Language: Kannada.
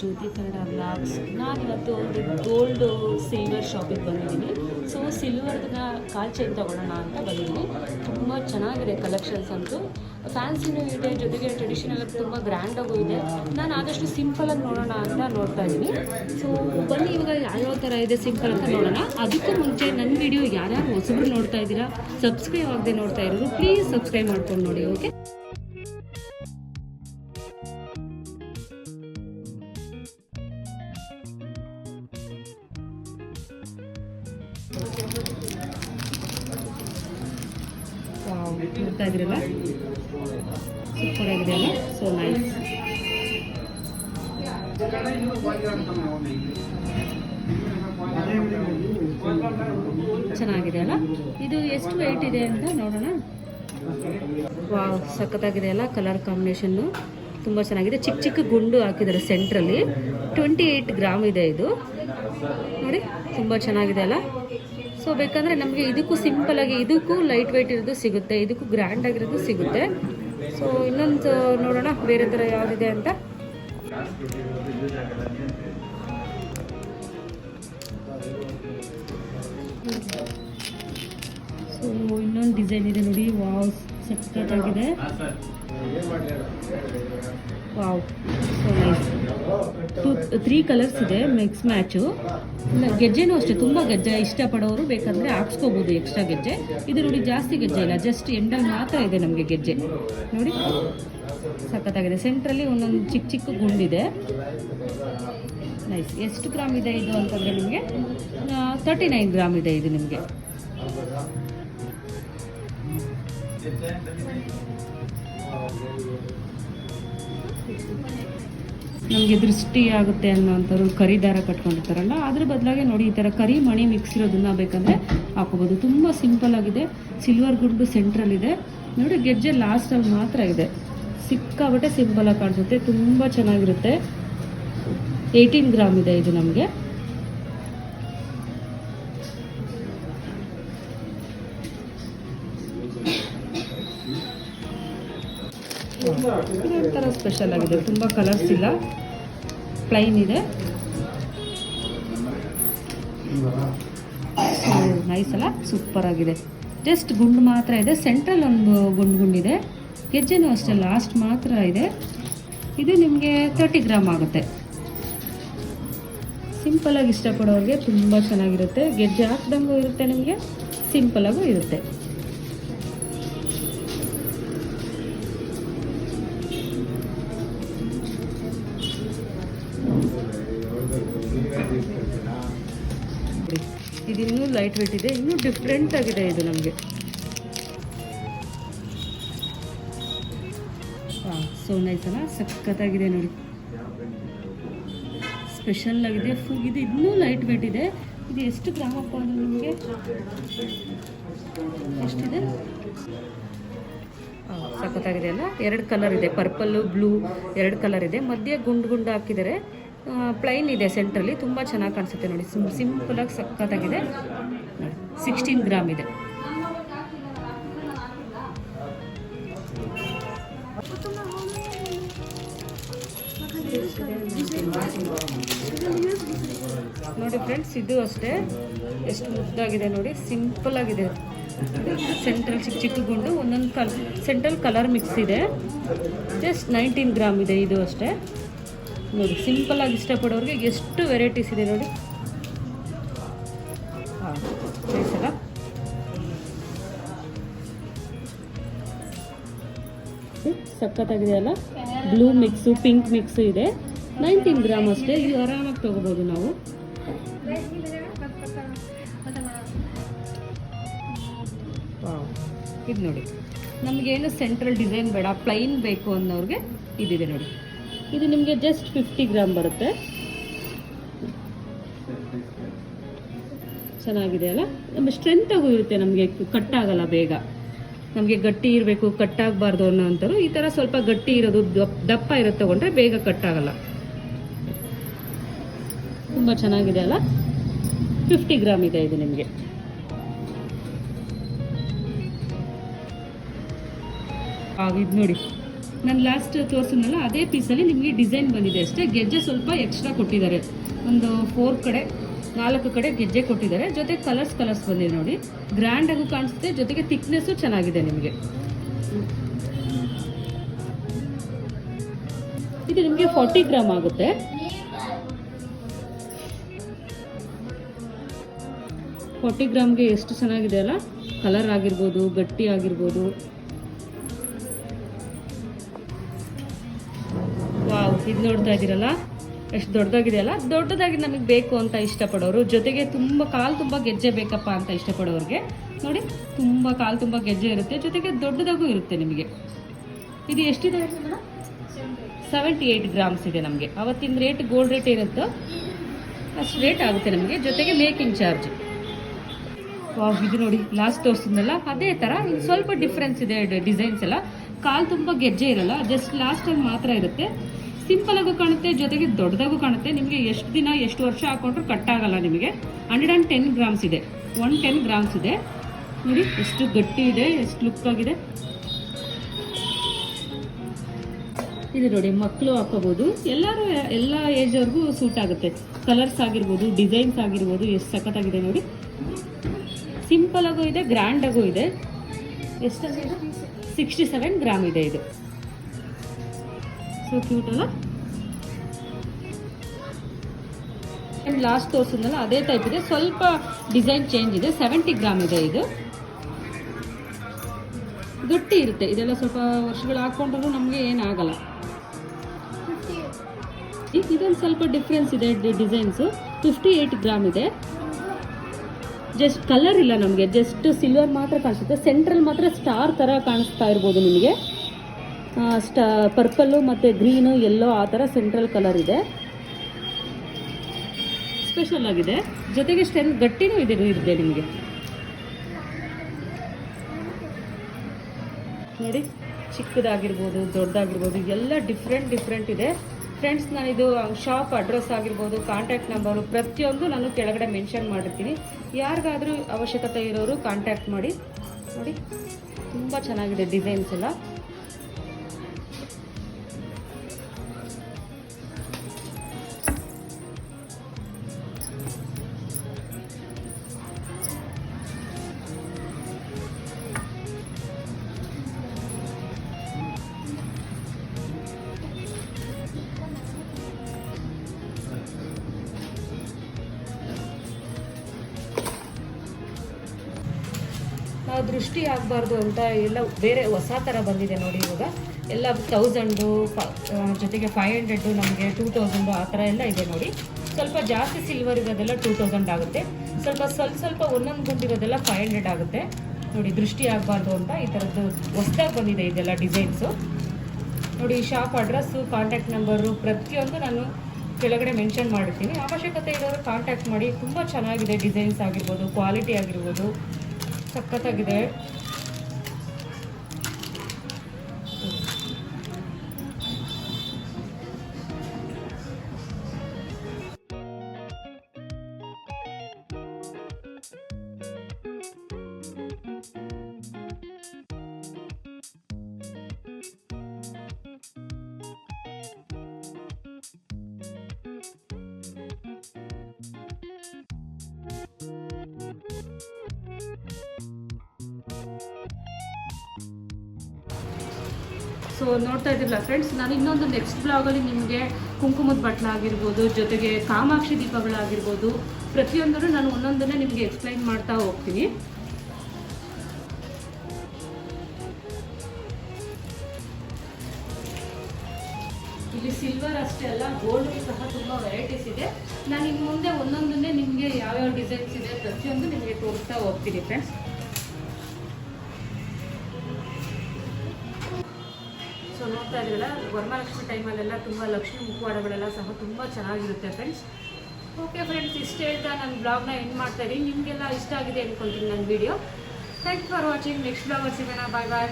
ಜ್ಯೋತಿ ಕನ್ನಡ ನಾನು ಇವತ್ತು ಒಂದು ಗೋಲ್ಡ್ ಸಿಲ್ವರ್ ಶಾಪಿಗೆ ಬಂದಿದ್ದೀನಿ. ಸೊ ಸಿಲ್ವರ್ನ ಕಾಲ್ ಚೈನ್ ತೊಗೊಳೋಣ ಅಂತ ಬಂದಿದ್ದೀನಿ. ತುಂಬ ಚೆನ್ನಾಗಿದೆ ಕಲೆಕ್ಷನ್ಸ್ ಅಂತೂ. ಫ್ಯಾನ್ಸಿನೂ ಇದೆ, ಜೊತೆಗೆ ಟ್ರೆಡಿಷನಲ್ ತುಂಬ ಗ್ರ್ಯಾಂಡಾಗೂ ಇದೆ. ನಾನು ಆದಷ್ಟು ಸಿಂಪಲಾಗಿ ನೋಡೋಣ ಅಂತ ನೋಡ್ತಾ ಇದ್ದೀನಿ. ಸೊ ಬನ್ನಿ ಇವಾಗ ಯಾವ್ಯಾವ ಥರ ಇದೆ ಸಿಂಪಲ್ ಅಂತ ನೋಡೋಣ. ಅದಕ್ಕೂ ಮುಂಚೆ ನನ್ನ ವಿಡಿಯೋ ಯಾರ್ಯಾರು ಹೊಸಬ್ರು ನೋಡ್ತಾ ಇದ್ದೀರಾ ಸಬ್ಸ್ಕ್ರೈಬ್ ಆಗದೆ ನೋಡ್ತಾ ಇರೋರು ಪ್ಲೀಸ್ ಸಬ್ಸ್ಕ್ರೈಬ್ ಮಾಡ್ಕೊಂಡು ನೋಡಿ ಓಕೆ ಅಲ್ಲ ಸೊ ನೈಸ್ ಚೆನ್ನಾಗಿದೆ ಅಲ್ಲ? ಇದು ಎಷ್ಟು ವೆಯ್ಟ್ ಇದೆ ಅಂತ ನೋಡೋಣ. ವಾವ್ ಸಖತ್ತಾಗಿದೆ ಅಲ್ಲ ಕಲರ್ ಕಾಂಬಿನೇಷನ್ನು ತುಂಬ ಚೆನ್ನಾಗಿದೆ. ಚಿಕ್ಕ ಚಿಕ್ಕ ಗುಂಡು ಹಾಕಿದ್ದಾರೆ ಸೆಂಟ್ರಲ್ಲಿ ಟ್ವೆಂಟಿ ಏಯ್ಟ್ ಗ್ರಾಮ್ ಇದೆ ಇದು. ನೋಡಿ, ತುಂಬ ಚೆನ್ನಾಗಿದೆ ಅಲ್ಲ? ಸೊ ಬೇಕಂದರೆ ನಮಗೆ ಇದಕ್ಕೂ ಸಿಂಪಲ್ ಆಗಿ, ಇದಕ್ಕೂ ಲೈಟ್ ವೆಯ್ಟ್ ಇರೋದು ಸಿಗುತ್ತೆ, ಇದಕ್ಕೂ ಗ್ರ್ಯಾಂಡ್ ಆಗಿರೋದು ಸಿಗುತ್ತೆ. ಸೊ ಇನ್ನೊಂದು ನೋಡೋಣ, ಬೇರೆ ಥರ ಯಾವುದಿದೆ ಅಂತ. ಸೊ ಇನ್ನೊಂದು ಡಿಸೈನ್ ಇದೆ ನೋಡಿ. ವಾವ್ ಸಖತ್ತಾಗಿದೆ. ವಾವ್ ಟು ತ್ರೀ ಕಲರ್ಸ್ ಇದೆ ಮಿಕ್ಸ್ ಮ್ಯಾಚು ಗೆಜ್ಜೆನೂ ಅಷ್ಟೇ, ತುಂಬ ಗೆಜ್ಜೆ ಇಷ್ಟಪಡೋರು ಬೇಕಂದರೆ ಹಾಕ್ಸ್ಕೋಬೋದು ಎಕ್ಸ್ಟ್ರಾ ಗೆಜ್ಜೆ. ಇದು ನೋಡಿ ಜಾಸ್ತಿ ಗೆಜ್ಜೆ ಇಲ್ಲ ಜಸ್ಟ್ ಎಂಡಲ್ಲಿ ಮಾತ್ರ ಇದೆ ನಮಗೆ ಗೆಜ್ಜೆ. ನೋಡಿ, ಸಖತ್ತಾಗಿದೆ. ಸೆಂಟ್ರಲ್ಲಿ ಒಂದೊಂದು ಚಿಕ್ಕ ಚಿಕ್ಕ ಗುಂಡಿದೆ. ನೈಸ್ ಎಷ್ಟು ಗ್ರಾಮ್ ಇದೆ ಇದು ಅಂತಂದರೆ ನಿಮಗೆ? ತರ್ಟಿ ನೈನ್ ಗ್ರಾಮ್ ಇದೆ ಇದು ನಿಮಗೆ. ನಮಗೆ ದೃಷ್ಟಿ ಆಗುತ್ತೆ ಅನ್ನೋಂಥವ್ರು ಕರಿ ದಾರ ಕಟ್ಕೊಂಡಿರ್ತಾರಲ್ಲ, ಅದ್ರ ಬದಲಾಗಿ ನೋಡಿ ಈ ಥರ ಕರಿ ಮಣಿ ಮಿಕ್ಸ್ ಇರೋದನ್ನ ಬೇಕಂದರೆ ಹಾಕೋಬೋದು. ತುಂಬ ಸಿಂಪಲ್ ಆಗಿದೆ. ಸಿಲ್ವರ್ ಗುಂಡು ಸೆಂಟ್ರಲ್ಲಿದೆ ನೋಡಿ ಗೆಜ್ಜೆ ಲಾಸ್ಟಲ್ಲಿ ಮಾತ್ರ ಇದೆ. ಸಿಕ್ಕಾಬಟ್ಟೆ ಆಗಿ ಕಾಣಿಸುತ್ತೆ. ತುಂಬ ಚೆನ್ನಾಗಿರುತ್ತೆ. ಏಯ್ಟೀನ್ ಗ್ರಾಮ್ ಇದೆ ಇದು ನಮಗೆ. ಇದೊಂಥರ ಸ್ಪೆಷಲ್ ಆಗಿದೆ. ತುಂಬ ಕಲರ್ಸ್ ಇಲ್ಲ. ಪ್ಲೈನ್ ಇದೆ. ನೈಸ್ ಅಲ್ಲ? ಸೂಪರ್ ಆಗಿದೆ. ಜಸ್ಟ್ ಗುಂಡು ಮಾತ್ರ ಇದೆ. ಸೆಂಟ್ರಲ್ ಒಂದು ಗುಂಡು ಗುಂಡಿದೆ ಗೆಜ್ಜೆನೂ ಅಷ್ಟೇ ಲಾಸ್ಟ್ ಮಾತ್ರ ಇದೆ. ಇದು ನಿಮಗೆ ತರ್ಟಿ ಗ್ರಾಮ್ ಆಗುತ್ತೆ. ಸಿಂಪಲಾಗಿ ಇಷ್ಟಪಡೋರಿಗೆ ತುಂಬ ಚೆನ್ನಾಗಿರುತ್ತೆ. ಗೆಜ್ಜೆ ಹಾಕ್ದಂಗೂ ಇರುತ್ತೆ ನಿಮಗೆ ಸಿಂಪಲಾಗೂ ಇರುತ್ತೆ. ಲೈಟ್ ವೇಟ್ ಇದೆ. ಇನ್ನೂ ಡಿಫ್ರೆಂಟ್ ಆಗಿದೆ ಇದು ನಮಗೆ. ಸೊ ನೈಸ್ ಅಲ್ಲ? ಸಖತ್ತಾಗಿದೆ ನೋಡಿ. ಸ್ಪೆಷಲ್ ಆಗಿದೆ ಫುಲ್ ಇದು, ಇನ್ನೂ ಲೈಟ್ ವೇಟ್ ಇದೆ. ಇದು ಎಷ್ಟು ಗ್ರಾಮ ಅಪ್ಪ ಅಂದ್ರೆ ನಿಮಗೆ? ಎಷ್ಟಿದೆ? ಸಖತ್ತಾಗಿದೆ ಅಲ್ಲ? ಎರಡು ಕಲರ್ ಇದೆ ಪರ್ಪಲ್ಲು ಬ್ಲೂ ಎರಡು ಕಲರ್ ಇದೆ. ಮಧ್ಯೆ ಗುಂಡು ಗುಂಡು ಹಾಕಿದ್ದಾರೆ. ಪ್ಲೈನ್ ಇದೆ ಸೆಂಟ್ರಲ್ಲಿ ತುಂಬ ಚೆನ್ನಾಗಿ ಕಾಣಿಸುತ್ತೆ ನೋಡಿ. ಸಿಮ್ ಸಿಂಪಲಾಗಿ ಸಖತ್ತಾಗಿದೆ. ಸಿಕ್ಸ್ಟೀನ್ ಗ್ರಾಮ್ ಇದೆ. ನೋಡಿ ಫ್ರೆಂಡ್ಸ್ ಇದು ಅಷ್ಟೇ. ಎಷ್ಟು ಮುದ್ದಾಗಿದೆ ನೋಡಿ. ಸಿಂಪಲ್ ಆಗಿದೆ. ಸೆಂಟ್ರಲ್ ಚಿಕ್ಕ ಚಿಕ್ಕ ಗುಂಡು ಒಂದೊಂದು ಕಲ್ ಸೆಂಟ್ರಲ್ ಕಲರ್ ಮಿಕ್ಸ್ ಇದೆ. ಜಸ್ಟ್ ನೈನ್ಟೀನ್ ಗ್ರಾಮ್ ಇದೆ ಇದು ಅಷ್ಟೇ. ನೋಡಿ ಸಿಂಪಲ್ ಆಗಿ ಇಷ್ಟಪಡೋರಿಗೆ ಎಷ್ಟು ವೆರೈಟೀಸ್ ಇದೆ ನೋಡಿ. ಹಾಂ ಸಖತ್ತಾಗಿದೆ ಅಲ್ಲ ಬ್ಲೂ ಮಿಕ್ಸು ಪಿಂಕ್ ಮಿಕ್ಸು ಇದೆ. ನೈನ್ಟೀನ್ ಗ್ರಾಮ್ ಅಷ್ಟೇ ಇದು ಆರಾಮಾಗಿ ತೊಗೋಬೋದು ನಾವು. ಇದು ನೋಡಿ. ನಮಗೇನು ಸೆಂಟ್ರಲ್ ಡಿಸೈನ್ ಬೇಡ ಪ್ಲೈನ್ ಬೇಕು ಅನ್ನೋರಿಗೆ ಇದಿದೆ ನೋಡಿ. ಇದು ನಿಮಗೆ ಜಸ್ಟ್ ಫಿಫ್ಟಿ ಗ್ರಾಮ್ ಬರುತ್ತೆ. ಚೆನ್ನಾಗಿದೆ ಅಲ್ಲ? ನಮ್ಮ ಸ್ಟ್ರೆಂತಾಗೂ ಇರುತ್ತೆ ನಮಗೆ, ಕಟ್ಟಾಗಲ್ಲ ಬೇಗ. ನಮಗೆ ಗಟ್ಟಿ ಇರಬೇಕು, ಕಟ್ಟಾಗಬಾರ್ದು ಅನ್ನೋ ಅಂಥವ್ರು ಈ ಥರ ಸ್ವಲ್ಪ ಗಟ್ಟಿ ಇರೋದು ದಪ್- ದಪ್ಪ ಇರೋದು ತೊಗೊಂಡ್ರೆ ಬೇಗ ಕಟ್ಟಾಗಲ್ಲ. ತುಂಬ ಚೆನ್ನಾಗಿದೆ ಅಲ್ಲ? ಫಿಫ್ಟಿ ಗ್ರಾಮ್ ಇದೆ ಇದು ನಿಮಗೆ. ಇದು ನೋಡಿ. ನಾನು ಲಾಸ್ಟ್ ತೋರಿಸಿದ್ನಲ್ಲ ಅದೇ ಪೀಸಲ್ಲಿ ನಿಮಗೆ ಡಿಸೈನ್ ಬಂದಿದೆ ಅಷ್ಟೇ. ಗೆಜ್ಜೆ ಸ್ವಲ್ಪ ಎಕ್ಸ್ಟ್ರಾ ಕೊಟ್ಟಿದ್ದಾರೆ. ಒಂದು ಫೋರ್ ಕಡೆ, ನಾಲ್ಕು ಕಡೆ ಗೆಜ್ಜೆ ಕೊಟ್ಟಿದ್ದಾರೆ. ಜೊತೆಗೆ ಕಲರ್ಸ್ ಕಲರ್ಸ್ ಬಂದಿದೆ ನೋಡಿ. ಗ್ರ್ಯಾಂಡಾಗೂ ಕಾಣಿಸುತ್ತೆ, ಜೊತೆಗೆ ಥಿಕ್ನೆಸ್ಸು ಚೆನ್ನಾಗಿದೆ ನಿಮಗೆ. ಇದು ನಿಮಗೆ ಫಾರ್ಟಿ ಗ್ರಾಮ್ ಆಗುತ್ತೆ. ಫಾರ್ಟಿ ಗ್ರಾಮ್ಗೆ ಎಷ್ಟು ಚೆನ್ನಾಗಿದೆ ಅಲ್ಲ? ಕಲರ್ ಆಗಿರ್ಬೋದು, ಗಟ್ಟಿ ಆಗಿರ್ಬೋದು. ಇದು ನೋಡ್ತಾ ಇದ್ದೀರಲ್ಲ? ಎಷ್ಟು ದೊಡ್ಡದಾಗಿದೆ ಅಲ್ಲ ದೊಡ್ಡದಾಗಿ ನಮಗೆ ಬೇಕು ಅಂತ ಇಷ್ಟಪಡೋರು. ಜೊತೆಗೆ ತುಂಬ ಕಾಲು ತುಂಬ ಗೆಜ್ಜೆ ಬೇಕಪ್ಪ ಅಂತ ಇಷ್ಟಪಡೋರಿಗೆ. ನೋಡಿ, ತುಂಬ ಕಾಲು ತುಂಬ ಗೆಜ್ಜೆ ಇರುತ್ತೆ. ಜೊತೆಗೆ ದೊಡ್ಡದಾಗೂ ಇರುತ್ತೆ ನಿಮಗೆ. ಇದು ಎಷ್ಟಿದೆ ಸೆವೆಂಟಿ ಏಯ್ಟ್ ಗ್ರಾಮ್ಸ್ ಇದೆ ನಮಗೆ. ಅವತ್ತಿನ ರೇಟ್ ಗೋಲ್ಡ್ ರೇಟ್ ಇರುತ್ತೋ ಅಷ್ಟು ರೇಟ್ ಆಗುತ್ತೆ ನಮಗೆ. ಜೊತೆಗೆ ಮೇಕಿಂಗ್ ಚಾರ್ಜ್ ವಾವ್, ಇದು ನೋಡಿ ಲಾಸ್ಟ್ ತೋರಿಸಿದ್ನಲ್ಲ? ಅದೇ ಥರ ಸ್ವಲ್ಪ ಡಿಫ್ರೆನ್ಸ್ ಇದೆ ಡಿಸೈನ್ಸ್ ಎಲ್ಲ. ಕಾಲು ತುಂಬ ಗೆಜ್ಜೆ ಇರಲ್ಲ ಜಸ್ಟ್ ಲಾಸ್ಟ್ ಟೈಮ್ ಮಾತ್ರ ಇರುತ್ತೆ. ಸಿಂಪಲ್ ಆಗು ಕಾಣುತ್ತೆ, ಜೊತೆಗೆ ದೊಡ್ಡದಾಗೂ ಕಾಣುತ್ತೆ. ನಿಮಗೆ ಎಷ್ಟು ದಿನ, ಎಷ್ಟು ವರ್ಷ ಹಾಕೊಂಡ್ರೂ ಕಟ್ಟಾಗಲ್ಲ ನಿಮಗೆ. ಹಂಡ್ರೆಡ್ ಆ್ಯಂಡ್ ಟೆನ್ ಗ್ರಾಮ್ಸ್ ಇದೆ. ಒನ್ ಟೆನ್ ಗ್ರಾಮ್ಸ್ ಇದೆ. ನೋಡಿ, ಎಷ್ಟು ಗಟ್ಟಿ ಇದೆ, ಎಷ್ಟು ಲುಕ್ ಆಗಿದೆ. ಇದು ನೋಡಿ ಮಕ್ಕಳು ಹಾಕೋಬಹುದು ಎಲ್ಲರೂ, ಎಲ್ಲ ಏಜ್ ಅವ್ರಿಗೂ ಸೂಟ್ ಆಗುತ್ತೆ. ಕಲರ್ಸ್ ಆಗಿರ್ಬೋದು ಡಿಸೈನ್ಸ್ ಆಗಿರ್ಬೋದು, ಎಷ್ಟು ಸಖತ್ತಾಗಿದೆ ನೋಡಿ. ಸಿಂಪಲ್ ಆಗೂ ಇದೆ ಗ್ರ್ಯಾಂಡ್ ಆಗೂ ಇದೆ. ಎಷ್ಟಾಗಿದೆ ಸಿಕ್ಸ್ಟಿ ಸೆವೆನ್ ಗ್ರಾಮ್ ಇದೆ ಇದು. ಸೊ ಕ್ಯೂಟ್ ಅಲ್ಲ ಲಾಸ್ಟ್ ತೋರಿಸಿದ್ನಲ್ಲ ಅದೇ ಟೈಪ್ ಇದೆ. ಸ್ವಲ್ಪ ಡಿಸೈನ್ ಚೇಂಜ್ ಇದೆ. ಸೆವೆಂಟಿ ಗ್ರಾಮ್ ಇದೆ ಇದು. ಗಟ್ಟಿ ಇರುತ್ತೆ. ಇದೆಲ್ಲ ಸ್ವಲ್ಪ ವರ್ಷಗಳು ಹಾಕೊಂಡ್ರು ನಮಗೆ ಏನಾಗಲ್ಲ. ಇದೊಂದು ಸ್ವಲ್ಪ ಡಿಫ್ರೆನ್ಸ್ ಇದೆ ಡಿಸೈನ್ಸು ಫಿಫ್ಟಿ ಏಯ್ಟ್ ಗ್ರಾಮ್ ಇದೆ. ಜಸ್ಟ್ ಕಲರ್ ಇಲ್ಲ ನಮಗೆ. ಜಸ್ಟ್ ಸಿಲ್ವರ್ ಮಾತ್ರ ಕಾಣಿಸುತ್ತೆ. ಸೆಂಟ್ರಲ್ ಮಾತ್ರ ಸ್ಟಾರ್ ಥರ ಕಾಣಿಸ್ತಾ ಇರ್ಬೋದು ನಿಮಗೆ. ಸ್ಟಾ ಪರ್ಪಲ್ಲು ಮತ್ತು ಗ್ರೀನು ಎಲ್ಲೋ ಆ ಥರ ಸೆಂಟ್ರಲ್ ಕಲರ್ ಇದೆ. ಸ್ಪೆಷಲ್ ಆಗಿದೆ. ಜೊತೆಗೆ ಸ್ಟೆನ್ ಗಟ್ಟಿನೂ ಇದೆ ಇದೆ ನಿಮಗೆ. ನೋಡಿ, ಚಿಕ್ಕದಾಗಿರ್ಬೋದು, ದೊಡ್ಡದಾಗಿರ್ಬೋದು, ಎಲ್ಲ ಡಿಫ್ರೆಂಟ್ ಡಿಫ್ರೆಂಟ್ ಇದೆ. ಫ್ರೆಂಡ್ಸ್ ನಾನಿದು ಶಾಪ್ ಅಡ್ರೆಸ್ ಆಗಿರ್ಬೋದು ಕಾಂಟ್ಯಾಕ್ಟ್ ನಂಬರು ಪ್ರತಿಯೊಂದು ನಾನು ಕೆಳಗಡೆ ಮೆನ್ಷನ್ ಮಾಡಿರ್ತೀನಿ. ಯಾರಿಗಾದರೂ ಅವಶ್ಯಕತೆ ಇರೋರು ಕಾಂಟ್ಯಾಕ್ಟ್ ಮಾಡಿ. ನೋಡಿ, ತುಂಬ ಚೆನ್ನಾಗಿದೆ ಡಿಸೈನ್ಸ್ ಎಲ್ಲ. ದೃಷ್ಟಿ ಆಗಬಾರ್ದು ಅಂತ ಎಲ್ಲ ಬೇರೆ ಹೊಸ ಥರ ಬಂದಿದೆ ನೋಡಿ ಇವಾಗ. ಎಲ್ಲ ತೌಸಂಡು ಜೊತೆಗೆ ಫೈವ್ ಹಂಡ್ರೆಡ್ಡು ನಮಗೆ ಟೂ ತೌಸಂಡು ಆ ಥರ ಎಲ್ಲ ಇದೆ ನೋಡಿ. ಸ್ವಲ್ಪ ಜಾಸ್ತಿ ಸಿಲ್ವರ್ ಇರೋದೆಲ್ಲ ಟೂ ತೌಸಂಡ್ ಆಗುತ್ತೆ. ಸ್ವಲ್ಪ ಸ್ವಲ್ಪ ಸ್ವಲ್ಪ ಒಂದೊಂದು ಗುಂಡಿರೋದೆಲ್ಲ ಫೈವ್ ಹಂಡ್ರೆಡ್ ಆಗುತ್ತೆ. ನೋಡಿ, ದೃಷ್ಟಿ ಆಗಬಾರ್ದು ಅಂತ ಈ ಥರದ್ದು ಹೊಸ್ದಾಗಿ ಬಂದಿದೆ ಇದೆಲ್ಲ ಡಿಸೈನ್ಸು ನೋಡಿ ಶಾಪ್ ಅಡ್ರೆಸ್ಸು ಕಾಂಟ್ಯಾಕ್ಟ್ ನಂಬರು ಪ್ರತಿಯೊಂದು ನಾನು ಕೆಳಗಡೆ ಮೆನ್ಷನ್ ಮಾಡಿರ್ತೀನಿ. ಅವಶ್ಯಕತೆ ಇರೋರು ಕಾಂಟ್ಯಾಕ್ಟ್ ಮಾಡಿ. ತುಂಬ ಚೆನ್ನಾಗಿದೆ ಡಿಸೈನ್ಸ್ ಆಗಿರ್ಬೋದು ಕ್ವಾಲಿಟಿ ಆಗಿರ್ಬೋದು. ಸಖತ್ತಾಗಿದೆ. ಸೊ ನೋಡ್ತಾ ಇದ್ದೀರಲ್ಲ ಫ್ರೆಂಡ್ಸ್ ನಾನು ಇನ್ನೊಂದು ನೆಕ್ಸ್ಟ್ ಬ್ಲಾಗಲ್ಲಿ ನಿಮಗೆ ಕುಂಕುಮದ ಬಟ್ಲ ಆಗಿರ್ಬೋದು, ಜೊತೆಗೆ ಕಾಮಾಕ್ಷಿ ದೀಪಗಳಾಗಿರ್ಬೋದು ಪ್ರತಿಯೊಂದನ್ನು ನಾನು ಒಂದೊಂದನ್ನೇ ನಿಮಗೆ ಎಕ್ಸ್ಪ್ಲೈನ್ ಮಾಡ್ತಾ ಹೋಗ್ತೀನಿ. ಇಲ್ಲಿ ಸಿಲ್ವರ್ ಅಷ್ಟೇ ಅಲ್ಲ ಗೋಲ್ಡ್ ಸಹ ತುಂಬ ವೆರೈಟೀಸ್ ಇದೆ. ನಾನು ಇನ್ನು ಮುಂದೆ ಒಂದೊಂದನ್ನೇ ನಿಮಗೆ ಯಾವ್ಯಾವ ಡಿಸೈನ್ಸ್ ಇದೆ ಪ್ರತಿಯೊಂದು ನಿಮಗೆ ತೋರಿಸ್ತಾ ಹೋಗ್ತೀನಿ ಫ್ರೆಂಡ್ಸ್ ಸೊ ನೋಡ್ತಾ ಇದ್ದೀರಲ್ಲ, ವರಮಹಾಲಕ್ಷ್ಮಿ ಟೈಮಲ್ಲೆಲ್ಲ ತುಂಬ ಲಕ್ಷ್ಮಿ ಮುಖವಾಡಗಳೆಲ್ಲ ಸಹ ತುಂಬ ಚೆನ್ನಾಗಿರುತ್ತೆ ಫ್ರೆಂಡ್ಸ್ ಓಕೆ ಫ್ರೆಂಡ್ಸ್ ಇಷ್ಟು ಹೇಳ್ತಾ ನಾನು ಬ್ಲಾಗ್ನ ಎಂಡ್ ಮಾಡ್ತಾ ಇದ್ದೀನಿ. ನಿಮಗೆಲ್ಲ ಇಷ್ಟ ಆಗಿದೆ ಅಂದ್ಕೊಳ್ತೀನಿ ನನ್ನ video thank you for watching next blog ಸಿಗೋಣ. Bye bye